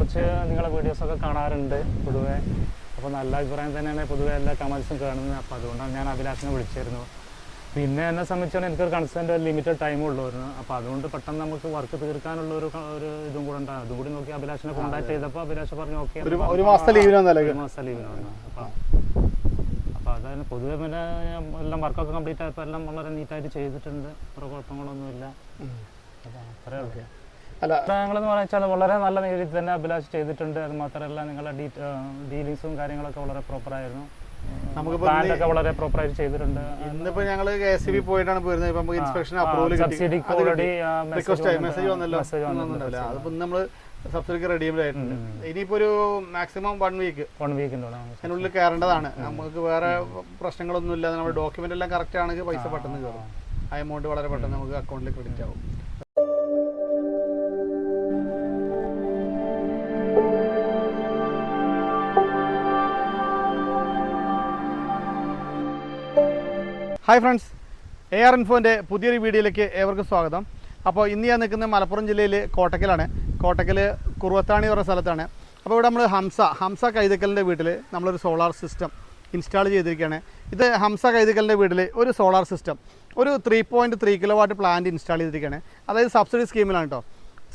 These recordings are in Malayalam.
കുറച്ച് നിങ്ങളെ വീഡിയോസൊക്കെ കാണാറുണ്ട് പൊതുവേ. അപ്പോൾ നല്ല അഭിപ്രായം തന്നെയാണ് പൊതുവേ എല്ലാ കമൻസും കാണുന്നത്. അപ്പോൾ അതുകൊണ്ടാണ് ഞാൻ അഭിലാഷിനെ വിളിച്ചിരുന്നു പിന്നെ എന്നെ സംബന്ധിച്ചാണ് എനിക്കൊരു കൺസേൺറ്റ് ലിമിറ്റഡ് ടൈം ഉള്ളവരുന്നു അപ്പോൾ അതുകൊണ്ട് പെട്ടെന്ന് നമുക്ക് വർക്ക് തീർക്കാനുള്ള ഒരു ഒരു ഇതും കൂടെ ഉണ്ടാകും അതും കൂടി നോക്കി അഭിലാഷിനെ കോൺടാക്ട് ചെയ്തപ്പോൾ അഭിലാഷ് പറഞ്ഞു ഓക്കെ ഒരു ഒരു മാസത്തെ ലീവിനാന്നല്ലേ ഒരു മാസം ലീവിന് വന്നു. അപ്പോൾ അപ്പോൾ അതായത് പൊതുവെ പിന്നെ ഞാൻ എല്ലാം വർക്കൊക്കെ കംപ്ലീറ്റ് ആയപ്പോൾ എല്ലാം വളരെ നീറ്റായിട്ട് ചെയ്തിട്ടുണ്ട്. വേറെ കുഴപ്പങ്ങളൊന്നുമില്ല. അപ്പോൾ അത്രേ ഉള്ളൂ. അല്ല. താങ്കളെന്ന് പറഞ്ഞാൽ വളരെ നല്ല രീതിയിൽ തന്നെ അഭിലാഷ് ചെയ്തിട്ടുണ്ട്. അത് മാത്രമല്ല നിങ്ങളുടെ ഡീ ഡീലിങ്സും കാര്യങ്ങളൊക്കെ വളരെ പ്രോപ്പറായിരുന്നു നമുക്കിപ്പോ വളരെ പ്രോപ്പറായിട്ട് ചെയ്തിട്ടുണ്ട്. ഇന്നിപ്പോ ഞങ്ങൾ കെ എസ് ബി പോയിട്ടാണ് പോയിരുന്നത്. ഇപ്പൊ നമുക്ക് ഇൻസ്പെക്ഷൻ അപ്രൂവൽ റിക്വസ്റ്റ് ആയി. മെസ്സേജ് വന്നല്ലോ. മെസ്സേജ് ഒന്നുമില്ല അതിപ്പോ ഇന്ന് നമ്മൾ സബ്സിഡിക്ക് റെഡിയബിൾ ആയിട്ടുണ്ട്. ഇനിയിപ്പോ ഒരു മാക്സിമം വൺ വീക്ക് വൺ വീക്കിന്റെ അതിനുള്ളിൽ കയറേണ്ടതാണ് നമുക്ക് വേറെ പ്രശ്നങ്ങളൊന്നും ഇല്ലാതെ നമ്മുടെ ഡോക്യുമെന്റ് എല്ലാം കറക്റ്റ് ആണെങ്കിൽ പൈസ പെട്ടെന്ന് കയറും ആ. എമൗണ്ട് വളരെ പെട്ടെന്ന് നമുക്ക് അക്കൗണ്ടിൽ ക്രെഡിറ്റ് ആവും. ഹായ് ഫ്രണ്ട്സ് എ ആർ ഇൻഫോന്റെ പുതിയൊരു വീഡിയോയിലേക്ക് ഏവർക്കും സ്വാഗതം. അപ്പോൾ ഇന്ന് ഞാൻ നിൽക്കുന്നത് മലപ്പുറം ജില്ലയിൽ കോട്ടക്കലാണ്. കോട്ടക്കൽ കുറുവത്താണി പറഞ്ഞ സ്ഥലത്താണ്. അപ്പോൾ ഇവിടെ നമ്മൾ ഹംസ ഹംസ കൈതക്കലിന്റെ വീട്ടിൽ നമ്മളൊരു സോളാർ സിസ്റ്റം ഇൻസ്റ്റാൾ ചെയ്തിരിക്കുകയാണ്. ഇത് ഹംസ കൈതക്കലിന്റെ വീട്ടിൽ ഒരു സോളാർ സിസ്റ്റം ഒരു three point three kilo watt plant install ചെയ്തിരിക്കുകയാണ്. അതായത് സബ്സിഡി സ്കീമിലാണ് കേട്ടോ.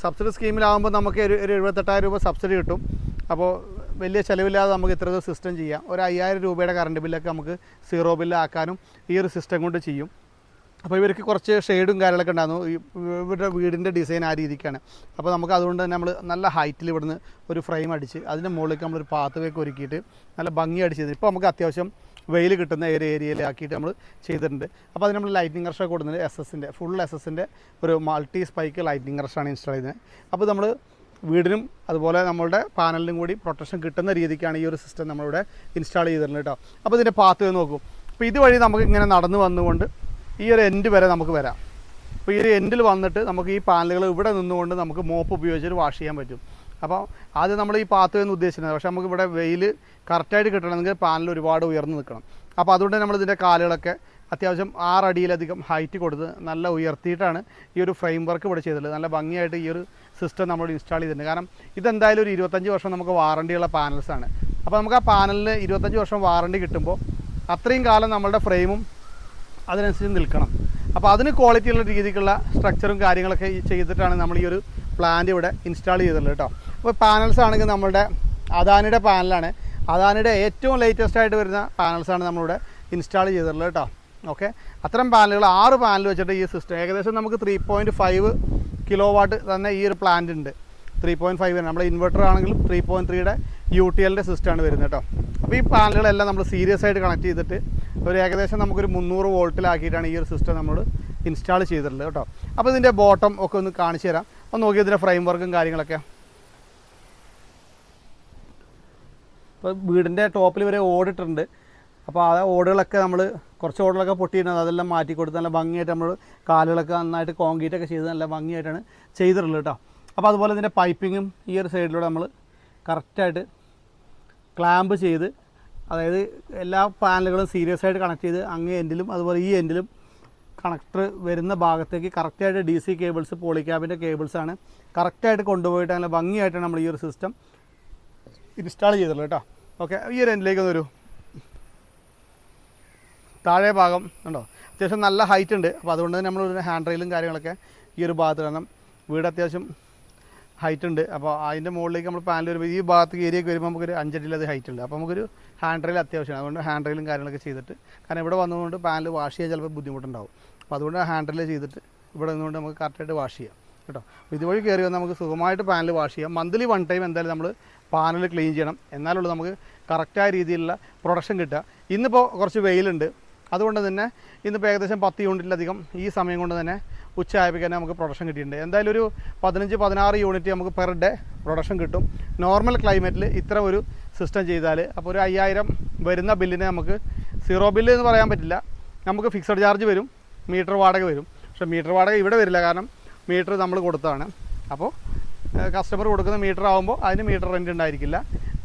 സബ്സിഡി സ്കീമിലാകുമ്പോൾ നമുക്ക് ഒരു എഴുപത്തെട്ടായിരം രൂപ സബ്സിഡി കിട്ടും. അപ്പോൾ വലിയ ചിലവില്ലാതെ നമുക്ക് ഇത്ര ദിവസം സിസ്റ്റം ചെയ്യാം. ഒരു അയ്യായിരം രൂപയുടെ കറണ്ട് ബില്ലൊക്കെ നമുക്ക് സീറോ ബില്ലാക്കാനും ഈ ഒരു സിസ്റ്റം കൊണ്ട് ചെയ്യും. അപ്പോൾ ഇവർക്ക് കുറച്ച് ഷെയ്ഡും കാര്യങ്ങളൊക്കെ ഉണ്ടായിരുന്നു. ഇവരുടെ വീടിന്റെ ഡിസൈൻ ആ രീതിക്കാണ്. അപ്പോൾ നമുക്ക് അതുകൊണ്ട് തന്നെ നമ്മൾ നല്ല ഹൈറ്റിൽ ഇവിടുന്ന് ഒരു ഫ്രെയിം അടിച്ച് അതിന്റെ മുകളിലേക്ക് നമ്മളൊരു പാത്ത് വേക്ക് ഒരുക്കിയിട്ട് നല്ല ഭംഗി അടിച്ച് ചെയ്ത് ഇപ്പോൾ നമുക്ക് അത്യാവശ്യം വെയിൽ കിട്ടുന്ന ഏരിയ ഏരിയയിലാക്കിയിട്ട് നമ്മൾ ചെയ്തിട്ടുണ്ട്. അപ്പോൾ അതിന് നമ്മൾ ലൈറ്റിംഗ് റഷ് കൊടുക്കുന്നത് എസ് എസിന്റെ ഫുൾ എസ് എസിന്റെ ഒരു മൾട്ടി സ്പൈക്ക് ലൈറ്റിംഗ് റഷാണ് ഇൻസ്റ്റാൾ ചെയ്യുന്നത് അപ്പോൾ നമ്മൾ വീടിനും അതുപോലെ നമ്മളുടെ പാനലിനും കൂടി പ്രൊട്ടക്ഷൻ കിട്ടുന്ന രീതിക്കാണ് ഈ ഒരു സിസ്റ്റം നമ്മളിവിടെ ഇൻസ്റ്റാൾ ചെയ്തിരുന്നത് കേട്ടോ അപ്പോൾ ഇതിന്റെ പാത്ത് നോക്കും. അപ്പോൾ ഇതുവഴി നമുക്ക് ഇങ്ങനെ നടന്നു വന്നുകൊണ്ട് ഈ ഒരു എൻഡ് വരെ നമുക്ക് വരാം. അപ്പോൾ ഈ ഒരു എൻഡിൽ വന്നിട്ട് നമുക്ക് ഈ പാനലുകൾ ഇവിടെ നിന്നുകൊണ്ട് നമുക്ക് മോപ്പ് ഉപയോഗിച്ചിട്ട് വാഷ് ചെയ്യാൻ പറ്റും. അപ്പോൾ ആദ്യം നമ്മൾ ഈ പാത്ത് എന്ന് ഉദ്ദേശിക്കുന്നത് പക്ഷേ നമുക്ക് ഇവിടെ വെയിൽ കറക്റ്റായിട്ട് കിട്ടണമെങ്കിൽ പാനൽ ഒരുപാട് ഉയർന്നു നിൽക്കണം. അപ്പോൾ അതുകൊണ്ട് നമ്മൾ ഇതിന്റെ കാലുകളൊക്കെ അത്യാവശ്യം ആറടിയിലധികം ഹൈറ്റ് കൊടുത്ത് നല്ല ഉയർത്തിയിട്ടാണ് ഈ ഒരു ഫ്രെയിം വർക്ക് ഇവിടെ ചെയ്തിട്ടുള്ളത്. നല്ല ഭംഗിയായിട്ട് ഈ ഒരു സിസ്റ്റം നമ്മൾ ഇൻസ്റ്റാൾ ചെയ്തിട്ടുണ്ട്. കാരണം ഇതെന്തായാലും ഒരു ഇരുപത്തഞ്ച് വർഷം നമുക്ക് വാറണ്ടിയുള്ള പാനൽസാണ് അപ്പോൾ നമുക്ക് ആ പാനലിന് ഇരുപത്തഞ്ച് വർഷം വാറണ്ടി കിട്ടുമ്പോൾ അത്രയും കാലം നമ്മളുടെ ഫ്രെയിമും അതിനനുസരിച്ച് നിൽക്കണം. അപ്പോൾ അതിന് ക്വാളിറ്റി ഉള്ള രീതിക്കുള്ള സ്ട്രക്ചറും കാര്യങ്ങളൊക്കെ ചെയ്തിട്ടാണ് നമ്മൾ ഈ ഒരു പ്ലാന്റ് ഇവിടെ ഇൻസ്റ്റാൾ ചെയ്തിട്ടുള്ളത് കേട്ടോ. അപ്പോൾ പാനൽസ് ആണെങ്കിൽ നമ്മളുടെ അദാനിയുടെ പാനലാണ് അദാനിയുടെ ഏറ്റവും ലേറ്റസ്റ്റ് ആയിട്ട് വരുന്ന പാനൽസാണ് നമ്മളിവിടെ ഇൻസ്റ്റാൾ ചെയ്തിട്ടുള്ളത് കേട്ടോ. ഓക്കെ അത്തരം പാനലുകൾ ആറ് പാനൽ വെച്ചിട്ട് ഈ സിസ്റ്റം ഏകദേശം നമുക്ക് three point five kilo watt തന്നെ ഈ ഒരു പ്ലാന്റ് ഉണ്ട്. ത്രീ പോയിന്റ് ഫൈവ് നമ്മുടെ ഇൻവെർട്ടർ ആണെങ്കിലും ത്രീ പോയിന്റ് ത്രീയുടെ യു ടി എല്ലിന്റെ സിസ്റ്റമാണ് വരുന്നത് കേട്ടോ അപ്പോൾ ഈ പാനലുകളെല്ലാം നമ്മൾ സീരിയസ് ആയിട്ട് കണക്ട് ചെയ്തിട്ട് ഒരു ഏകദേശം നമുക്കൊരു മുന്നൂറ് വോൾട്ടിലാക്കിയിട്ടാണ് ഈ ഒരു സിസ്റ്റം നമ്മൾ ഇൻസ്റ്റാൾ ചെയ്തിട്ടുള്ളത് കേട്ടോ അപ്പോൾ ഇതിന്റെ ബോട്ടം ഒക്കെ ഒന്ന് കാണിച്ചു തരാം. ഒന്ന് നോക്കി ഇതിന്റെ ഫ്രെയിം വർക്കും കാര്യങ്ങളൊക്കെ. ഇപ്പോൾ വീടിന്റെ ടോപ്പിൽ വരെ ഓടിട്ടുണ്ട് അപ്പോൾ ആ ഓടുകളൊക്കെ നമ്മൾ കുറച്ച് ഓടുകളൊക്കെ പൊട്ടിയിട്ടുണ്ട്. അതെല്ലാം മാറ്റി കൊടുത്ത് നല്ല ഭംഗിയായിട്ട് നമ്മൾ കാലുകളൊക്കെ നന്നായിട്ട് കോൺക്രീറ്റ് ഒക്കെ ചെയ്ത് നല്ല ഭംഗിയായിട്ടാണ് ചെയ്തിട്ടുള്ളത് കേട്ടോ. അപ്പോൾ അതുപോലെ ഇതിന്റെ പൈപ്പിങ്ങും ഈ ഒരു സൈഡിലൂടെ നമ്മൾ കറക്റ്റായിട്ട് ക്ലാമ്പ് ചെയ്ത് അതായത് എല്ലാ പാനലുകളും സീരിയസ് ആയിട്ട് കണക്ട് ചെയ്ത് അങ്ങേ എൻഡിലും അതുപോലെ ഈ എൻഡിലും കണക്ടർ വരുന്ന ഭാഗത്തേക്ക് കറക്റ്റായിട്ട് ഡി സി കേബിൾസ് പോളിക്യാബിന്റെ കേബിൾസാണ് കറക്റ്റായിട്ട് കൊണ്ടുപോയിട്ട് നല്ല ഭംഗിയായിട്ടാണ് നമ്മൾ ഈ ഒരു സിസ്റ്റം ഇൻസ്റ്റാൾ ചെയ്തിട്ടുള്ളത് കേട്ടോ. ഓക്കെ ഈ ഒരു എൻഡിലേക്ക് ഒന്ന് വരൂ. താഴെ ഭാഗം ഉണ്ടോ അത്യാവശ്യം നല്ല ഹൈറ്റ് ഉണ്ട്. അപ്പോൾ അതുകൊണ്ട് തന്നെ നമ്മൾ ഹാൻഡ് റെയിലും കാര്യങ്ങളൊക്കെ ഈ ഒരു ഭാഗത്ത് കാരണം വീട് അത്യാവശ്യം ഹൈറ്റ് ഉണ്ട്. അപ്പോൾ അതിന്റെ മുകളിലേക്ക് നമ്മൾ പാനൽ വരുമ്പോൾ ഈ ഭാഗത്ത് ഏരിയയ്ക്ക് വരുമ്പോൾ നമുക്കൊരു അഞ്ചടിയിലത് ഹൈറ്റ് ഉണ്ട്. അപ്പോൾ നമുക്കൊരു ഹാൻഡ് റെയിൽ അത്യാവശ്യമാണ്. അതുകൊണ്ട് ഹാൻഡ് റെയിലും കാര്യങ്ങളൊക്കെ ചെയ്തിട്ട് കാരണം ഇവിടെ വന്നതുകൊണ്ട് പാനൽ വാഷ് ചെയ്യാൻ ചിലപ്പോൾ ബുദ്ധിമുട്ടുണ്ടാവും. അപ്പോൾ അതുകൊണ്ട് ഹാൻഡ് റെയിൽ ചെയ്തിട്ട് ഇവിടെ നിന്നുകൊണ്ട് നമുക്ക് കറക്റ്റായിട്ട് വാഷ് ചെയ്യാം. കേട്ടോ? ഇതുവഴി കയറി വന്നാൽ നമുക്ക് സുഖമായിട്ട് പാനൽ വാഷ് ചെയ്യാം. മന്ത്ലി വൺ ടൈം എന്തായാലും നമ്മൾ പാനൽ ക്ലീൻ ചെയ്യണം. എന്നാലുള്ളൂ നമുക്ക് കറക്റ്റായ രീതിയിലുള്ള പ്രൊഡക്ഷൻ കിട്ടുക. ഇന്നിപ്പോൾ കുറച്ച് വെയിലുണ്ട്. അതുകൊണ്ട് തന്നെ ഇന്നിപ്പോൾ ഏകദേശം പത്ത് യൂണിറ്റിലധികം ഈ സമയം കൊണ്ട് തന്നെ ഉച്ചയായപ്പോൾ തന്നെ നമുക്ക് പ്രൊഡക്ഷൻ കിട്ടിയിട്ടുണ്ട്. എന്തായാലും ഒരു പതിനഞ്ച് പതിനാറ് യൂണിറ്റ് നമുക്ക് പെർ ഡേ പ്രൊഡക്ഷൻ കിട്ടും. നോർമൽ ക്ലൈമറ്റിൽ ഇത്ര ഒരു സിസ്റ്റം ചെയ്താൽ അപ്പോൾ ഒരു അയ്യായിരം വരുന്ന ബില്ലിനെ നമുക്ക് സീറോ ബില്ല് എന്ന് പറയാൻ പറ്റില്ല. നമുക്ക് ഫിക്സഡ് ചാർജ് വരും മീറ്റർ വാടക വരും. പക്ഷേ മീറ്റർ വാടക ഇവിടെ വരില്ല. കാരണം മീറ്റർ നമ്മൾ കൊടുത്തതാണ്. അപ്പോൾ കസ്റ്റമർ കൊടുക്കുന്ന മീറ്റർ ആകുമ്പോൾ അതിന് മീറ്റർ റെന്റ് ഉണ്ടായിരിക്കില്ല.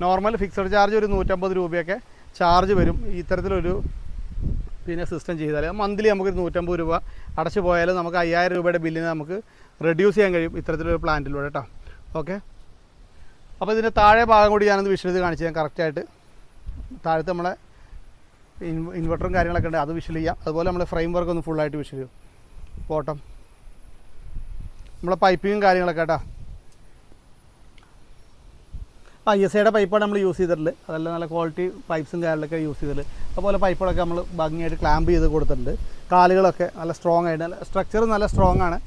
നോർമൽ ഫിക്സഡ് ചാർജ് ഒരു നൂറ്റമ്പത് രൂപയൊക്കെ ചാർജ് വരും. ഇത്തരത്തിലൊരു പിന്നെ സിസ്റ്റം ചെയ്താൽ മന്ത്ലി നമുക്ക് നൂറ്റമ്പത് രൂപ അടച്ചു പോയാലും നമുക്ക് അയ്യായിരം രൂപയുടെ ബില്ലിന് നമുക്ക് റെഡ്യൂസ് ചെയ്യാൻ കഴിയും ഇത്തരത്തിലൊരു പ്ലാന്റിലൂടെ കേട്ടോ ഓക്കെ അപ്പോൾ ഇതിന്റെ താഴെ ഭാഗം കൂടി ഞാനൊന്ന് വിഷ്വൽ ചെയ്ത് കാണിച്ചു ഞാൻ കറക്റ്റായിട്ട് താഴത്ത് നമ്മളെ ഇൻവെർട്ടറും കാര്യങ്ങളൊക്കെ ഉണ്ട്. അത് വിഷ്വൽ ചെയ്യാം. അതുപോലെ നമ്മളെ ഫ്രെയിം വർക്ക് ഒന്ന് ഫുള്ളായിട്ട് വിഷ്വൽ ചെയ്യും. ബോട്ടം നമ്മളെ പൈപ്പിങ്ങും കാര്യങ്ങളൊക്കെ കേട്ടോ ഐ എസ് ഐയുടെ പൈപ്പാണ് നമ്മൾ യൂസ് ചെയ്തിട്ടുള്ളത്. അതല്ല നല്ല ക്വാളിറ്റി പൈപ്പ്സും കാര്യങ്ങളൊക്കെ യൂസ് ചെയ്തിട്ടുള്ളത്. അതുപോലെ പൈപ്പുകളൊക്കെ നമ്മൾ ഭംഗിയായിട്ട് ക്ലാമ്പ് ചെയ്ത് കൊടുത്തിട്ടുണ്ട്. കാലുകളൊക്കെ നല്ല സ്ട്രോങ് ആയിട്ട് നല്ല സ്ട്രക്ചർ നല്ല സ്ട്രോങ് ആണ്.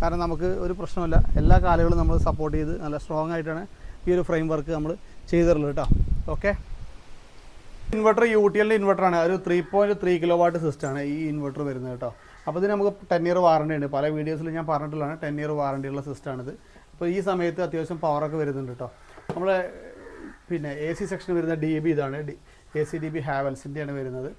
കാരണം നമുക്ക് ഒരു പ്രശ്നമില്ല എല്ലാ കാലുകളും നമ്മൾ സപ്പോർട്ട് ചെയ്ത് നല്ല സ്ട്രോങ് ആയിട്ടാണ് ഈ ഒരു ഫ്രെയിം വർക്ക് നമ്മൾ ചെയ്തിട്ടുള്ളത് കേട്ടോ. ഓക്കെ ഇൻവെർട്ടർ യു ടി എല്ലിന്റെ ഇൻവെർട്ടറാണ് ഒരു three point three kilo watt സിസ്റ്റമാണ് ഈ ഇൻവെർട്ടർ വരുന്നത് കേട്ടോ. അപ്പോൾ ഇതിന് നമുക്ക് ടെൻ ഇയർ വാറണ്ടി ഉണ്ട്. പല വീഡിയോസിൽ ഞാൻ പറഞ്ഞിട്ടുള്ളതാണ്. ടെൻ ഇയർ വാറണ്ടി ഉള്ള സിസ്റ്റമാണിത് അപ്പോൾ ഈ സമയത്ത് അത്യാവശ്യം പവറൊക്കെ വരുന്നുണ്ട് കേട്ടോ. നമ്മളെ പിന്നെ എ സി സെക്ഷൻ വരുന്ന ഡി ബി ഇതാണ്. എ സി ഡി ബി ഹാവൽസിന്റെയാണ് വരുന്നത്.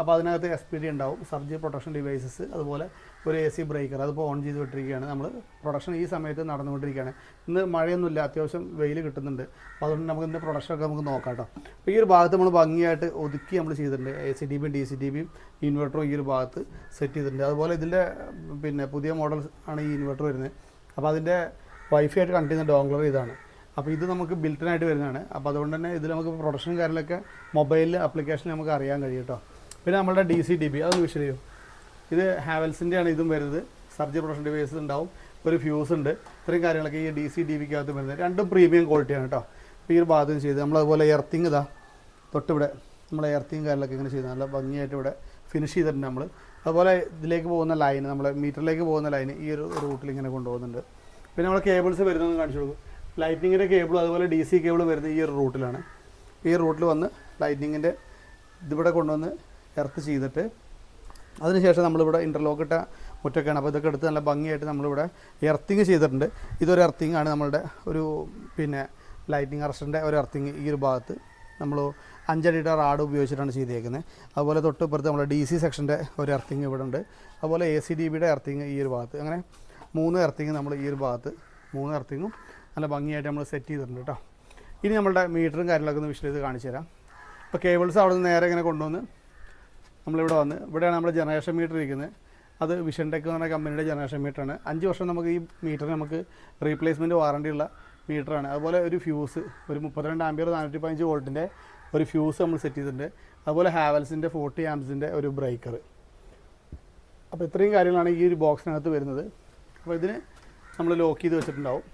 അപ്പോൾ അതിനകത്ത് എസ് പി ഡി ഉണ്ടാവും. സർജി പ്രൊട്ടക്ഷൻ ഡിവൈസസ് അതുപോലെ ഒരു എ സി ബ്രേക്കർ അതിപ്പോൾ ഓൺ ചെയ്ത് വിട്ടിരിക്കുകയാണ്. നമ്മൾ പ്രൊഡക്ഷൻ ഈ സമയത്ത് നടന്നുകൊണ്ടിരിക്കുകയാണ്. ഇന്ന് മഴയൊന്നുമില്ല അത്യാവശ്യം വെയിൽ കിട്ടുന്നുണ്ട്. അപ്പോൾ അതുകൊണ്ട് നമുക്ക് ഇന്ന് പ്രൊഡക്ഷനൊക്കെ നമുക്ക് നോക്കാം കേട്ടോ. അപ്പോൾ ഈ ഒരു ഭാഗത്ത് നമ്മൾ ഭംഗിയായിട്ട് ഒതുക്കി നമ്മൾ ചെയ്തിട്ടുണ്ട്. എ സി ഡി ബിയും ഡി സി ഡി ബിയും ഇൻവെർട്ടറും ഈ ഒരു ഭാഗത്ത് സെറ്റ് ചെയ്തിട്ടുണ്ട്. അതുപോലെ ഇതിന്റെ പിന്നെ പുതിയ മോഡൽ ആണ് ഈ ഇൻവെർട്ടർ വരുന്നത്. അപ്പോൾ അതിന്റെ വൈഫൈ ആയിട്ട് കണക്ട് ചെയ്യുന്ന ഡോങ്ലർ ഇതാണ്. അപ്പോൾ ഇത് നമുക്ക് ബിൽറ്റനായിട്ട് വരുന്നതാണ്. അപ്പോൾ അതുകൊണ്ട് തന്നെ ഇതിൽ നമുക്ക് പ്രൊഡക്ഷൻ കാര്യങ്ങളൊക്കെ മൊബൈൽ ആപ്ലിക്കേഷൻ നമുക്ക് അറിയാൻ കഴിയും കേട്ടോ പിന്നെ നമ്മളുടെ ഡി സി ഡി ബി അതൊന്ന് വിഷയം ഇത് ഹാവൽസിന്റെ ആണ് ഇതും വരുന്നത്. സർജി പ്രൊഡക്ഷൻ ഡിവൈസ് ഉണ്ടാവും. ഒരു ഫ്യൂസ് ഉണ്ട്. ഇത്രയും കാര്യങ്ങളൊക്കെ ഈ ഡി സി ഡി ബിക്കകത്ത് വരുന്നത്. രണ്ടും പ്രീമിയം ക്വാളിറ്റിയാണ് കേട്ടോ അപ്പോൾ ഈ ഒരു ഭാഗത്തും ചെയ്ത് നമ്മളതുപോലെ എർത്തിങ് ഇതാ തൊട്ടിവിടെ നമ്മൾ എർത്തിങ് കാര്യങ്ങളൊക്കെ ഇങ്ങനെ ചെയ്ത് നല്ല ഭംഗിയായിട്ട് ഇവിടെ ഫിനിഷ് ചെയ്തിട്ടുണ്ട് നമ്മൾ അതുപോലെ ഇതിലേക്ക് പോകുന്ന ലൈൻ നമ്മൾ മീറ്ററിലേക്ക് പോകുന്ന ലൈൻ ഈ ഒരു റൂട്ടിൽ ഇങ്ങനെ കൊണ്ടുപോകുന്നുണ്ട്. പിന്നെ നമ്മൾ കേബിൾസ് വരുന്നതെന്ന് കാണിച്ചു കൊടുക്കും. ലൈറ്റിങ്ങിന്റെ കേബിളും അതുപോലെ ഡി സി കേബിൾ വരുന്നത് ഈ ഒരു റൂട്ടിലാണ് ഈ റൂട്ടിൽ വന്ന് ലൈറ്റിങ്ങിന്റെ ഇതിവിടെ കൊണ്ടുവന്ന് എർത്ത് ചെയ്തിട്ട് അതിനുശേഷം നമ്മളിവിടെ ഇന്റർലോക്ക് ഇട്ട മുറ്റൊക്കെയാണ്. അപ്പോൾ ഇതൊക്കെ എടുത്ത് നല്ല ഭംഗിയായിട്ട് നമ്മളിവിടെ എർത്തിങ് ചെയ്തിട്ടുണ്ട്. ഇതൊരു എർത്തിങ് ആണ് നമ്മളുടെ ഒരു പിന്നെ ലൈറ്റിംഗ് അറസ്റ്റിന്റെ ഒരു എർത്തിങ് ഈ ഒരു ഭാഗത്ത്. നമ്മൾ അഞ്ചടിയുടെ റാഡ് ഉപയോഗിച്ചിട്ടാണ് ചെയ്തേക്കുന്നത്. അതുപോലെ തൊട്ട് ഇപ്പുറത്ത് നമ്മുടെ ഡി സി സെക്ഷന്റെ ഒരു എർത്തിങ് ഇവിടെ ഉണ്ട്. അതുപോലെ എ സി ഡി ബിയുടെ എർത്തിങ് ഈ ഒരു ഭാഗത്ത്. അങ്ങനെ മൂന്ന് എർത്തിങ് നമ്മൾ ഈ ഒരു ഭാഗത്ത് മൂന്ന് എർത്തിങ്ങും നല്ല ഭംഗിയായിട്ട് നമ്മൾ സെറ്റ് ചെയ്തിട്ടുണ്ട് കേട്ടോ. ഇനി നമ്മളുടെ മീറ്ററും കാര്യങ്ങളൊക്കെ ഒന്ന് വിഷ്വൽ കാണിച്ചു തരാം. ഇപ്പോൾ കേബിൾസ് അവിടെ നിന്ന് നേരെ ഇങ്ങനെ കൊണ്ടുവന്ന് നമ്മളിവിടെ വന്ന് ഇവിടെയാണ് നമ്മുടെ ജനറേഷൻ മീറ്റർ ഇരിക്കുന്നത്. അത് വിഷൻ ടെക് എന്ന് പറഞ്ഞ കമ്പനിയുടെ ജനറേഷൻ മീറ്ററാണ് അഞ്ച് വർഷം നമുക്ക് ഈ മീറ്ററിന് നമുക്ക് റീപ്ലേസ്മെന്റ് വാറണ്ടി ഉള്ള മീറ്ററാണ് അതുപോലെ ഒരു ഫ്യൂസ് ഒരു മുപ്പത്തിരണ്ട് ആമ്പിയർ നാനൂറ്റി പതിനഞ്ച് വോൾട്ടിന്റെ ഒരു ഫ്യൂസ് നമ്മൾ സെറ്റ് ചെയ്തിട്ടുണ്ട്. അതുപോലെ ഹാവൽസിന്റെ ഫോർട്ടി ആംസിന്റെ ഒരു ബ്രേക്കർ അപ്പോൾ ഇത്രയും കാര്യങ്ങളാണ് ഈ ഒരു ബോക്സിനകത്ത് വരുന്നത്. അപ്പോൾ ഇതിന് നമ്മൾ ലോക്ക് ചെയ്ത് വെച്ചിട്ടുണ്ടാവും.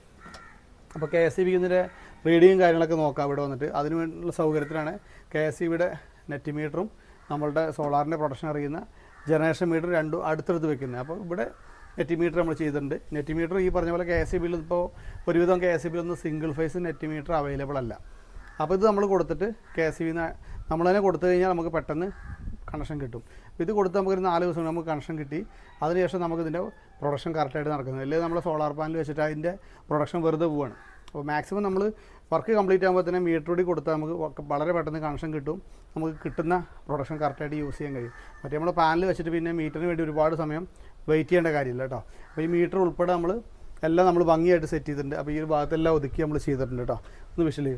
അപ്പോൾ കെ എസ് ഇ ബിക്കുന്നതിന്റെ റീഡിങ്ങും കാര്യങ്ങളൊക്കെ നോക്കാം ഇവിടെ വന്നിട്ട്. അതിന് വേണ്ടിയുള്ള സൗകര്യത്തിലാണ് കെ എസ് ഇ നെറ്റ് മീറ്ററും നമ്മളുടെ സോളാറിന്റെ പ്രൊഡക്ഷൻ അറിയുന്ന ജനറേഷൻ മീറ്റർ രണ്ടും അടുത്തടുത്ത് വെക്കുന്നത്. അപ്പോൾ ഇവിടെ നെറ്റ് മീറ്റർ നമ്മൾ ചെയ്തിട്ടുണ്ട്. നെറ്റ് മീറ്റർ ഈ പറഞ്ഞ പോലെ കെ എസ് ഇ ബിയിൽ ഇപ്പോൾ ഒരുവിധം K S E ബിയിലൊന്നും single phase net meter available അല്ല. അപ്പോൾ ഇത് നമ്മൾ കൊടുത്തിട്ട് കെ എസ് ഇ ബി നമ്മൾ തന്നെ കൊടുത്തു കഴിഞ്ഞാൽ നമുക്ക് പെട്ടെന്ന് കണക്ഷൻ കിട്ടും. ഇത് കൊടുത്ത് നമുക്കൊരു നാല് ദിവസം നമുക്ക് കണക്ഷൻ കിട്ടി. അതിനുശേഷം നമുക്ക് ഇതിന്റെ പ്രൊഡക്ഷൻ കറക്റ്റായിട്ട് നടക്കുന്നത്. അല്ലെങ്കിൽ നമ്മൾ സോളാർ പാനൽ വെച്ചിട്ട് അതിന്റെ പ്രൊഡക്ഷൻ വെറുതെ പോവാണ്. അപ്പോൾ മാക്സിമം നമ്മൾ വർക്ക് കംപ്ലീറ്റ് ആകുമ്പോൾ തന്നെ മീറ്റർ കൂടി കൊടുത്താൽ നമുക്ക് വളരെ പെട്ടെന്ന് കണക്ഷൻ കിട്ടും. നമുക്ക് കിട്ടുന്ന പ്രൊഡക്ഷൻ കറക്റ്റായിട്ട് യൂസ് ചെയ്യാൻ കഴിയും. മറ്റേ നമ്മൾ പാനൽ വെച്ചിട്ട് പിന്നെ മീറ്ററിന് വേണ്ടി ഒരുപാട് സമയം വെയിറ്റ് ചെയ്യേണ്ട കാര്യമില്ല കേട്ടോ. അപ്പോൾ ഈ മീറ്റർ ഉൾപ്പെടെ നമ്മൾ എല്ലാം നമ്മൾ ഭംഗിയായിട്ട് സെറ്റ് ചെയ്തിട്ടുണ്ട്. അപ്പോൾ ഈ ഒരു ഭാഗത്തെല്ലാം ഒതുക്കി നമ്മൾ ചെയ്തിട്ടുണ്ട് കേട്ടോ. ഒന്ന് വിഷൽ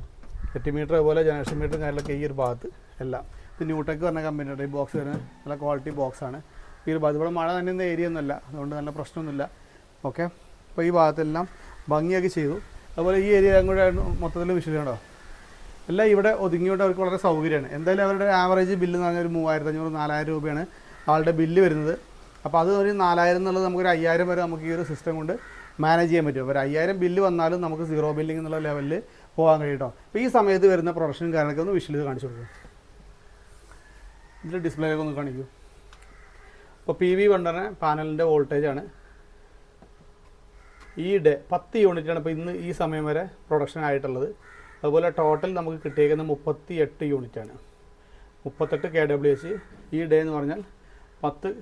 സെറ്റ് മീറ്റർ അതുപോലെ ജനറേഷൻ മീറ്ററും കാര്യങ്ങളൊക്കെ ഈ ഒരു ഭാഗത്ത് എല്ലാം. ഇത് ന്യൂടെക്ക് പറഞ്ഞ കമ്പനിയുടെ ഈ ബോക്സ് വരുന്നത്. നല്ല ക്വാളിറ്റി ബോക്സാണ് ഈ ഒരു ഭാഗത്ത് ഇവിടെ മഴ നനയുന്ന ഏരിയ ഒന്നുമല്ല. അതുകൊണ്ട് നല്ല പ്രശ്നമൊന്നുമില്ല. ഓക്കെ അപ്പോൾ ഈ ഭാഗത്തെല്ലാം ഭംഗിയാക്കി ചെയ്തു. അതുപോലെ ഈ ഏരിയ കൂടെ മൊത്തത്തിൽ വിഷയമുണ്ടോ എല്ലാം ഇവിടെ ഒതുങ്ങിയോട്ട് അവർക്ക് വളരെ സൗകര്യമാണ്. എന്തായാലും അവരുടെ ആവറേജ് ബില്ല് എന്ന് പറഞ്ഞാൽ ഒരു മൂവായിരത്തി അഞ്ഞൂറ് നാലായിരം രൂപയാണ് ആളുടെ ബില്ല് വരുന്നത്. അപ്പോൾ അത് ഒരു നാലായിരം എന്നുള്ളത് നമുക്കൊരു അയ്യായിരം വരെ നമുക്ക് ഈ ഒരു സിസ്റ്റം കൊണ്ട് മാനേജ് ചെയ്യാൻ പറ്റും. അപ്പോൾ ഒരു അയ്യായിരം ബില്ല് വന്നാലും നമുക്ക് സീറോ ബില്ലിംഗ് എന്നുള്ള ലെവലിൽ പോകാൻ കഴിയും കേട്ടോ. അപ്പോൾ ഈ സമയത്ത് വരുന്ന പ്രൊഡക്ഷനും കാര്യങ്ങളൊക്കെ ഒന്ന് വിഷ്വൽ കാണിച്ചു കൊടുക്കും. ഇതിന്റെ ഡിസ്പ്ലേയൊക്കെ ഒന്ന് കാണിക്കൂ. അപ്പോൾ പി വി വണ്ടറിന് പാനലിന്റെ വോൾട്ടേജാണ് ഈ ഡേ പത്ത് യൂണിറ്റാണ് ഇപ്പോൾ ഇന്ന് ഈ സമയം വരെ പ്രൊഡക്ഷൻ ആയിട്ടുള്ളത്. അതുപോലെ ടോട്ടൽ നമുക്ക് കിട്ടിയേക്കുന്നത് മുപ്പത്തി എട്ട് യൂണിറ്റാണ്. മുപ്പത്തെട്ട് K W H E day എന്ന് പറഞ്ഞാൽ പത്ത്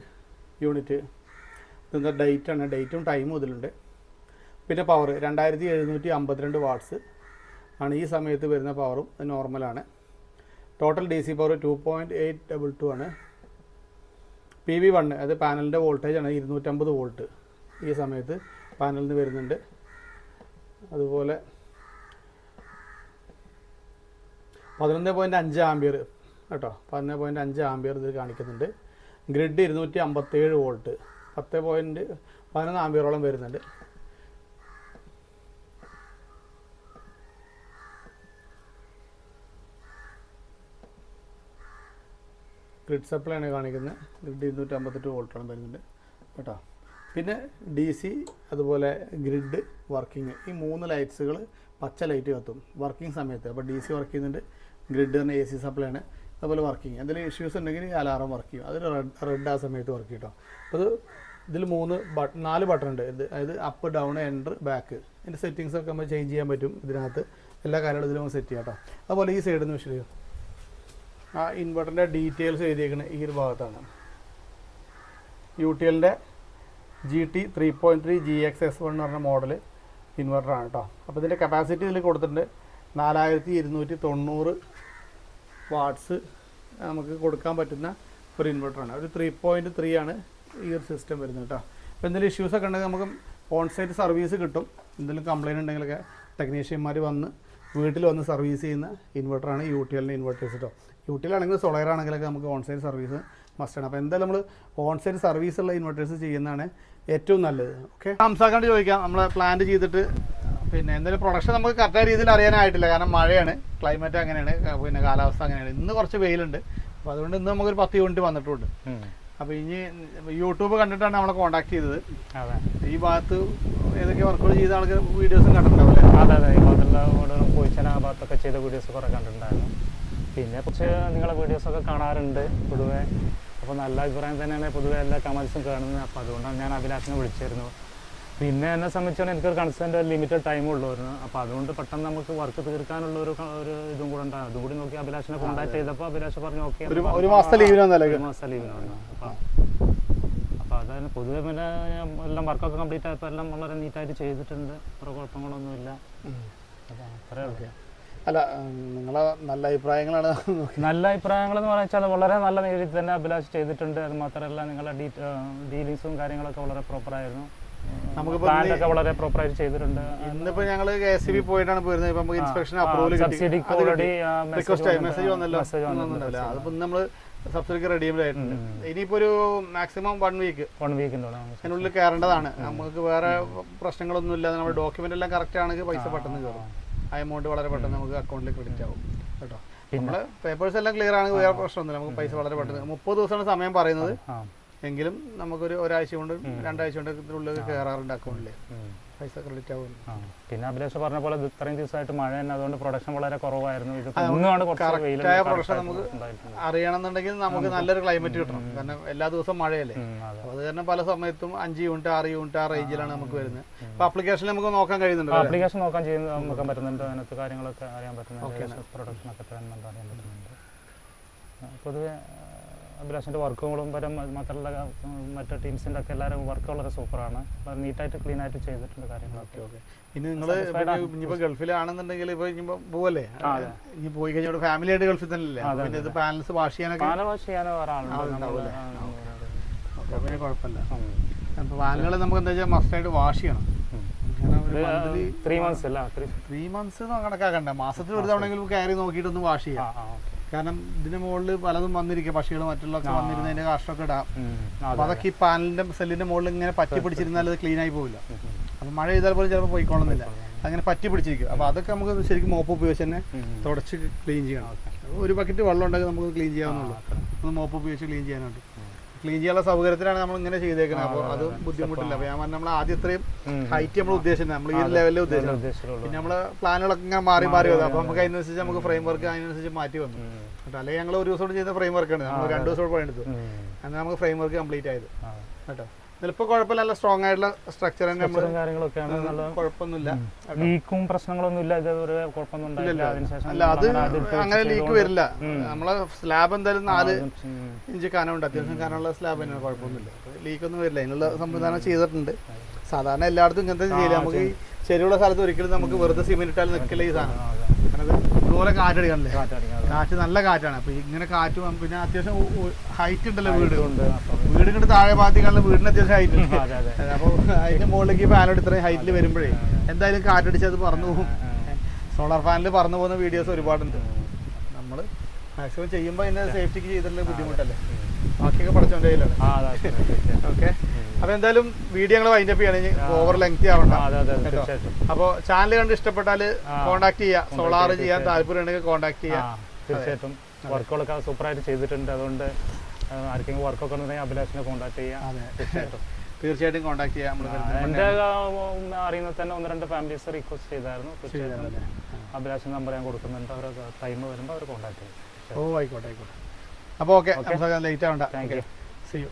യൂണിറ്റ്. ഇതിന്റെ ഡേറ്റാണ് ഡേറ്റും ടൈമും ഇതിലുണ്ട്. പിന്നെ പവർ രണ്ടായിരത്തി എഴുന്നൂറ്റി അമ്പത്തിരണ്ട് വാട്ട്സ് ആണ് ഈ സമയത്ത് വരുന്ന പവറും നോർമലാണ് total D C power two point eight double two ആണ്. പി വി വണ്ണ് അത് പാനലിന്റെ വോൾട്ടേജ് ആണ് ഇരുന്നൂറ്റമ്പത് വോൾട്ട്. ഈ സമയത്ത് പാനലിൽ നിന്ന് വരുന്നുണ്ട്. അതുപോലെ പതിനൊന്ന് പോയിന്റ് അഞ്ച് ആംബിയർ കേട്ടോ. പതിനൊന്ന് പോയിന്റ് അഞ്ച് ആംബിയർ ഇതിൽ കാണിക്കുന്നുണ്ട്. ഗ്രിഡ് ഇരുന്നൂറ്റി അമ്പത്തേഴ് വോൾട്ട് പത്ത് പോയിന്റ് പതിനൊന്ന് ആംബിയറോളം വരുന്നുണ്ട്. ഗ്രിഡ് സപ്ലൈ ആണ് കാണിക്കുന്നത് ഗ്രിഡ് ഇരുന്നൂറ്റി അമ്പത്തെട്ട് വോൾട്ടാണ് വരുന്നുണ്ട് കേട്ടോ? പിന്നെ ഡി സി അതുപോലെ ഗ്രിഡ് വർക്കിംഗ് ഈ മൂന്ന് ലൈറ്റ്സുകൾ പച്ച ലൈറ്റ് കത്തും. വർക്കിംഗ് സമയത്ത്. അപ്പോൾ ഡി സി വർക്ക് ചെയ്യുന്നുണ്ട്. ഗ്രിഡ് തന്നെ എ സി സപ്ലൈ ആണ്. അതുപോലെ വർക്കിംഗ് എന്തെങ്കിലും ഇഷ്യൂസ് ഉണ്ടെങ്കിൽ അലാറം വർക്ക് ചെയ്യും. അതിൽ റെഡ് റെഡ് ആ സമയത്ത് വർക്ക് ചെയ്യും അപ്പോൾ ഇത് ഇതിൽ മൂന്ന് ബട്ടൺ നാല് ബട്ടൺ ഉണ്ട്. അതായത് അപ്പ് ഡൗൺ എന്റർ ബാക്ക് ഇതിന്റെ സെറ്റിങ്സ് ഒക്കെ നമ്മൾ ചേഞ്ച് ചെയ്യാൻ പറ്റും ഇതിനകത്ത്. എല്ലാ കാര്യങ്ങളും ഇതിലും സെറ്റ് ചെയ്യാം കേട്ടോ. അതുപോലെ ഈ സൈഡിൽ നിന്ന് വിഷയം ആ ഇൻവെർട്ടറിന്റെ ഡീറ്റെയിൽസ് എഴുതിയേക്കുന്നത് ഈ ഒരു ഭാഗത്താണ്. യു ടി എല്ലിന്റെ G T three point three G X S one എന്ന് പറഞ്ഞ മോഡൽ ഇൻവെർട്ടറാണ് കേട്ടോ അപ്പോൾ ഇതിന്റെ കപ്പാസിറ്റി ഇതിൽ കൊടുത്തിട്ടുണ്ട്. നാലായിരത്തി ഇരുന്നൂറ്റി തൊണ്ണൂറ് വാട്ട്സ് നമുക്ക് കൊടുക്കാൻ പറ്റുന്ന ഒരു ഇൻവെർട്ടറാണ് ഒരു ത്രീ പോയിന്റ് ത്രീ ആണ് ഈ ഒരു സിസ്റ്റം വരുന്നത് കേട്ടോ അപ്പോൾ എന്തെങ്കിലും ഇഷ്യൂസ് ഒക്കെ ഉണ്ടെങ്കിൽ നമുക്ക് ഓൺ സൈറ്റ് സർവീസ് കിട്ടും. എന്തെങ്കിലും കംപ്ലയിന്റ് ഉണ്ടെങ്കിലൊക്കെ ടെക്നീഷ്യന്മാർ വന്ന് വീട്ടിൽ വന്ന് സർവീസ് ചെയ്യുന്ന ഇൻവെർട്ടറാണ് യു ടി എല്ലിന്റെ ഇൻവെർട്ടേഴ്സ് കേട്ടോ യു ടി ആണെങ്കിൽ സോളർ ആണെങ്കിലൊക്കെ നമുക്ക് ഓൺസൈറ്റ് സർവീസ് മസ്റ്റാണ് അപ്പോൾ എന്തായാലും നമ്മൾ ഓൺസൈറ്റ് സർവീസ് ഉള്ള ഇൻവെർട്ടേഴ്സ് ചെയ്യുന്നതാണ് ഏറ്റവും നല്ലത്. ഓക്കെ സംസാരിക്കാണ്ട് ചോദിക്കാം നമ്മൾ പ്ലാന്റ് ചെയ്തിട്ട് പിന്നെ എന്തായാലും പ്രൊഡക്ഷൻ നമുക്ക് കറക്റ്റായ രീതിയിൽ അറിയാനായിട്ടില്ല. കാരണം മഴയാണ് ക്ലൈമറ്റ് അങ്ങനെയാണ് പിന്നെ കാലാവസ്ഥ അങ്ങനെയാണ്. ഇന്ന് കുറച്ച് വെയിലുണ്ട്. അപ്പോൾ അതുകൊണ്ട് ഇന്ന് നമുക്കൊരു പത്ത് യൂണിറ്റ് വന്നിട്ടുണ്ട്. അപ്പോൾ ഇനി യൂട്യൂബ് കണ്ടിട്ടാണ് നമ്മളെ കോൺടാക്ട് ചെയ്തത്. അതെ. ഈ ഭാഗത്ത് ഏതൊക്കെ വർക്കുകൾ ചെയ്ത ആൾക്ക് വീഡിയോസും കണ്ടിട്ടുണ്ടാവില്ലേ അതെ അതെ. ഈ ഭാഗത്തുള്ള ഓർഡറും പോയിച്ചാൽ ആ ഭാഗത്തൊക്കെ ചെയ്ത വീഡിയോസ് കുറേ കണ്ടിട്ടുണ്ടായിരുന്നു. പിന്നെ കുറച്ച് നിങ്ങളെ വീഡിയോസൊക്കെ കാണാറുണ്ട് പൊതുവേ. അപ്പോൾ നല്ല അഭിപ്രായം തന്നെയാണ് പൊതുവെ എല്ലാ കമൻസും കാണുന്നത്. അപ്പോൾ അതുകൊണ്ടാണ് ഞാൻ അഭിലാഷിനെ വിളിച്ചിരുന്നു പിന്നെ എന്നെ സംബന്ധിച്ചോളം എനിക്കൊരു കൺസേൺറ്റ് ലിമിറ്റഡ് ടൈം ഉള്ളവരുന്നു അപ്പോൾ അതുകൊണ്ട് പെട്ടെന്ന് നമുക്ക് വർക്ക് തീർക്കാനുള്ള ഒരു ഒരു ഇതും കൂടെ ഉണ്ടാകും അതും കൂടി നോക്കി അഭിലാഷിനെ കോൺടാക്ട് ചെയ്തപ്പോൾ അഭിലാഷ് പറഞ്ഞു ഓക്കെ ഒരു മാസത്തെ ലീവിന് വന്നല്ലേ ഒരു മാസത്തെ ലീവിനാണ് അപ്പോൾ അപ്പോൾ അതായത് പൊതുവെ പിന്നെ എല്ലാം വർക്കൊക്കെ കംപ്ലീറ്റ് ആയപ്പോൾ എല്ലാം വളരെ നീറ്റായിട്ട് ചെയ്തിട്ടുണ്ട്. വേറെ കുഴപ്പങ്ങളൊന്നുമില്ല. അപ്പോൾ അത്രേ ഉള്ളൂ. അല്ല നിങ്ങളെ നല്ല അഭിപ്രായങ്ങളാണ് നല്ല അഭിപ്രായങ്ങൾ എന്ന് പറഞ്ഞാൽ വളരെ നല്ല രീതിയിൽ തന്നെ അഭിലാഷ് ചെയ്തിട്ടുണ്ട്. അത് മാത്രമല്ല നിങ്ങളുടെ ഡീലിങ്സും കാര്യങ്ങളൊക്കെ വളരെ പ്രോപ്പറായിരുന്നു പ്ലാനൊക്കെ വളരെ പ്രോപ്പറായിട്ട് ചെയ്തിട്ടുണ്ട്. ഇന്നിപ്പോ ഞങ്ങൾ കെ എസ് ബി പോയിട്ടാണ് പോയിരുന്നത്. ഇപ്പൊ നമുക്ക് inspection approval subsidy already message വന്നല്ലോ. മെസ്സേജ് ഒന്നുമില്ല. അതിപ്പോ നമ്മൾ സബ്സിഡിക്ക് റെഡിയും ആയിട്ടുണ്ട് ഇനിയിപ്പോ ഒരു മാക്സിമം വൺ വീക്ക് വൺ വീക്കിന്റെ അതിനുള്ളിൽ കയറേണ്ടതാണ് നമുക്ക് വേറെ പ്രശ്നങ്ങളൊന്നും ഇല്ല നമ്മുടെ ഡോക്യുമെന്റ് എല്ലാം കറക്റ്റ് ആണെങ്കിൽ പൈസ പെട്ടെന്ന് കയറും ആ എമൗണ്ട് വളരെ പെട്ടെന്ന് നമുക്ക് അക്കൗണ്ടിൽ ക്രെഡിറ്റ് ആവും. കേട്ടോ? നമ്മൾ പേപ്പേഴ്സ് എല്ലാം ക്ലിയർ ആണെങ്കിൽ വേറെ പ്രശ്നമൊന്നുമില്ല. നമുക്ക് പൈസ വളരെ പെട്ടെന്ന് മുപ്പത് ദിവസമാണ് സമയം പറയുന്നത്. എങ്കിലും നമുക്കൊരു ഒരാഴ്ച കൊണ്ട് രണ്ടാഴ്ച കൊണ്ട് ഇതിനുള്ളിൽ കയറാറുണ്ട് അക്കൗണ്ടിൽ. പൈസ ക്രെഡിറ്റ് ആവും. ആ. പിന്നെ അഭിലാഷ് പറഞ്ഞ പോലെ ഇത് ഇത്രയും ദിവസമായിട്ട് മഴ തന്നെ അതുകൊണ്ട് പ്രൊഡക്ഷൻ വളരെ കുറവായിരുന്നു. ഇത് കുറച്ച് വെയിൽ പ്രൊഡക്ഷൻ നമുക്ക് അറിയണമെന്നുണ്ടെങ്കിൽ നമുക്ക് നല്ലൊരു ക്ലൈമറ്റ് കിട്ടണം. കാരണം എല്ലാ ദിവസവും മഴയല്ലേ. അതെ. അപ്പോൾ അത് കാരണം പല സമയത്തും അഞ്ച് യൂണിറ്റ് ആറ് യൂണിറ്റ് ആ റേഞ്ചിലാണ് നമുക്ക് വരുന്നത്. അപ്പോൾ ആപ്ലിക്കേഷനിൽ നമുക്ക് നോക്കാൻ കഴിയുന്നുണ്ട് അപ്ലിക്കേഷൻ ആപ്ലിക്കേഷൻ നോക്കാൻ ചെയ്യുന്ന നോക്കാൻ പറ്റുന്നുണ്ട്. അതിനകത്ത് കാര്യങ്ങളൊക്കെ അറിയാൻ പറ്റുന്നുണ്ട്. പ്രൊഡക്ഷൻ ഒക്കെ അറിയാൻ പറ്റുന്നുണ്ട്. പൊതുവേ അഭിലാഷിന്റെ വർക്കുകളും പരം മാത്രമല്ല മറ്റു ടീംസിന്റെ ഒക്കെ എല്ലാവരും വർക്ക് വളരെ സൂപ്പറാണ് നീറ്റായിട്ട് ക്ലീൻ ആയിട്ട് ചെയ്തിട്ടുണ്ട് കാര്യങ്ങളൊക്കെ. ഓക്കെ ഇനി നിങ്ങൾ ഇനിയിപ്പോൾ ഗൾഫിലാണെന്നുണ്ടെങ്കിൽ ഇപ്പോൾ ഇനിയിപ്പോൾ പോവല്ലേ? ഇനി പോയി കഴിഞ്ഞാൽ ഫാമിലി ആയിട്ട് ഗൾഫിൽ തന്നെ അല്ലേ? പിന്നെ ഇത് പാനൽസ് വാഷ് ചെയ്യാനൊക്കെ പാനൽ വാഷ് ചെയ്യാനോ ഒരാളുണ്ട് നമ്മൾ അപ്പോൾ പിന്നെ കുഴപ്പമില്ല. അപ്പോൾ പാനലുകൾ നമുക്ക് എന്താ വെച്ചാൽ മസ്റ്റായിട്ട് വാഷ് ചെയ്യണം. ത്രീ മന്ത്സ് അല്ല? ത്രീ മന്ത്സ് കണക്കാക്കണ്ട മാസത്തിൽ ഒരു തവണയെങ്കിലും കയറി നോക്കിയിട്ടൊന്ന് വാഷ് ചെയ്യാം. കാരണം ഇതിന് മുകളിൽ പലതും വന്നിരിക്കുക പക്ഷികൾ മറ്റുള്ളതൊക്കെ വന്നിരുന്നതിന്റെ കാഷ്ടമൊക്കെ ഇടാം. അപ്പൊ അതെ അതൊക്കെ ഈ പാനലിന്റെ സെല്ലിന്റെ മുകളിൽ ഇങ്ങനെ പറ്റി പിടിച്ചിരുന്നാൽ അത് ക്ലീൻ ആയി പോവില്ല. അപ്പൊ മഴ ചെയ്താൽ പോലും ചിലപ്പോൾ പോയിക്കോളുന്നില്ല അങ്ങനെ പറ്റി പിടിച്ചിരിക്കും. അപ്പൊ അതൊക്കെ നമുക്ക് ശരിക്കും മോപ്പ് ഉപയോഗിച്ച് തന്നെ തുടച്ച് ക്ലീൻ ചെയ്യണം. ഒരു ബക്കറ്റ് വെള്ളം ഉണ്ടെങ്കിൽ നമുക്ക് ക്ലീൻ ചെയ്യാവുന്നുള്ളൂ മോപ്പ് ഉപയോഗിച്ച് ക്ലീൻ ചെയ്യാനുണ്ട് ക്ലീൻ ചെയ്യാനുള്ള സൗകര്യത്തിലാണ് നമ്മൾ ഇങ്ങനെ ചെയ്തേക്കുന്നത് അപ്പോൾ അത് ബുദ്ധിമുട്ടില്ല. അപ്പോൾ ഞാൻ നമ്മൾ ആദ്യം ഇത്രയും ഹൈറ്റ് നമ്മൾ ഉദ്ദേശിച്ചത് നമ്മൾ ഈ ലെവലിൽ ഉദ്ദേശിച്ചത് ഉദ്ദേശിച്ചുള്ളൂ പിന്നെ നമ്മൾ പ്ലാനുകളൊക്കെ ഇങ്ങനെ മാറി മാറി വന്നു. അപ്പോൾ നമുക്ക് അതിനനുസരിച്ച് നമുക്ക് ഫ്രെയിം വർക്ക് അതിനനുസരിച്ച് മാറ്റി വന്നു. കേട്ടോ അല്ലെങ്കിൽ ഞങ്ങൾ ഒരു ദിവസം കൊണ്ട് ചെയ്ത ഫ്രെയിം വർക്കാണ് നമ്മൾ രണ്ട് ദിവസം പണിയെടുത്തു അങ്ങനെ നമുക്ക് ഫ്രെയിം വർക്ക് കംപ്ലീറ്റ് ആയത് കേട്ടോ? ഇതിലിപ്പോൾ കുഴപ്പമില്ല നല്ല സ്ട്രോങ് ആയിട്ടുള്ള സ്ട്രക്ചർ കാര്യങ്ങളൊക്കെയാണ്. നല്ല കുഴപ്പമൊന്നുമില്ല. ലീക്കും പ്രശ്നങ്ങളൊന്നും ഇല്ല ഇത് ഒരു കുഴപ്പമൊന്നും അല്ല അത് അങ്ങനെ ലീക്ക് വരില്ല. നമ്മളെ സ്ലാബ് എന്തായാലും നാല് ഇഞ്ച് കനമുണ്ട്. അത്യാവശ്യം കനമുള്ള സ്ലാബ് തന്നെയാണ്. കുഴപ്പമൊന്നുമില്ല. ലീക്കൊന്നും വരില്ല. അതിനുള്ള സംവിധാനം ചെയ്തിട്ടുണ്ട്. സാധാരണ എല്ലായിടത്തും ഇങ്ങനത്തെ ചെയ്യില്ല നമുക്ക് ഈ ചെരിവുള്ള സ്ഥലത്ത് ഒരിക്കലും നമുക്ക് വെറുതെ സിമെന്റ് ഇട്ടാൽ നിൽക്കില്ല ഈ സാധനം. കാരണം കാറ്റ് കാറ്റടിക്കണല്ലേ കാറ്റ് നല്ല കാറ്റാണ്. അപ്പൊ ഇങ്ങനെ കാറ്റ് പിന്നെ അത്യാവശ്യം ഹൈറ്റ് ഉണ്ടല്ലോ വീട്. വീട് ഇങ്ങോട്ട് താഴെ ഭാഗത്തേക്കാണല്ലോ വീടിന് അത്യാവശ്യം ഹൈറ്റ് ഉണ്ട്. അപ്പൊ അതിന്റെ മുകളിലേക്ക് ഫാൻ ഇത്രയും ഹൈറ്റിൽ വരുമ്പോഴേ എന്തായാലും കാറ്റടിച്ച് അത് പറന്നു പോകും. സോളാർ ഫാനിൽ പറന്നു പോകുന്ന വീഡിയോസ് ഒരുപാടുണ്ട്. നമ്മൾ മാക്സിമം ചെയ്യുമ്പോൾ അതിന്റെ സേഫ്റ്റിക്ക് ചെയ്തിട്ടുള്ള ബുദ്ധിമുട്ടല്ലേ? ബാക്കിയൊക്കെ പഠിച്ചോന്റെ കയ്യിലാണ്. ഓക്കെ അപ്പോൾ എന്തായാലും വീഡിയോ ഞങ്ങൾ വൈൻഡപ്പ് ചെയ്യണം. ഓവർ ലെങ്ത് ആവണ്ട. അപ്പോൾ ചാനൽ കണ്ട് ഇഷ്ടപ്പെട്ടാൽ കോൺടാക്ട് ചെയ്യാം. സോളാർ ചെയ്യാൻ താല്പര്യം ഉണ്ടെങ്കിൽ കോൺടാക്ട് ആ ചെയ്യുക തീർച്ചയായിട്ടും വർക്കുകളൊക്കെ സൂപ്പറായിട്ട് ചെയ്തിട്ടുണ്ട്. അതുകൊണ്ട് ആർക്കെങ്കിലും വർക്കൊക്കെ ഉണ്ടെങ്കിൽ അഭിലാഷിനെ കോൺടാക്ട് ചെയ്യാം. തീർച്ചയായിട്ടും. തീർച്ചയായിട്ടും കോൺടാക്ട് ചെയ്യാം എന്റെ അറിയുന്ന തന്നെ ഒന്ന് രണ്ട് ഫാമിലീസ് റിക്വസ്റ്റ് ചെയ്തായിരുന്നു. തീർച്ചയായിട്ടും അഭിലാഷിന്റെ നമ്പർ ഞാൻ കൊടുക്കുന്നുണ്ട്. അവർ ടൈം വരുമ്പോൾ അവർ കോൺടാക്ട് ചെയ്യും. ഓ ആയിക്കോട്ടെ ആയിക്കോട്ടെ. അപ്പോൾ ഓക്കെ ലേറ്റ് ആവണ്ട. Thank you see you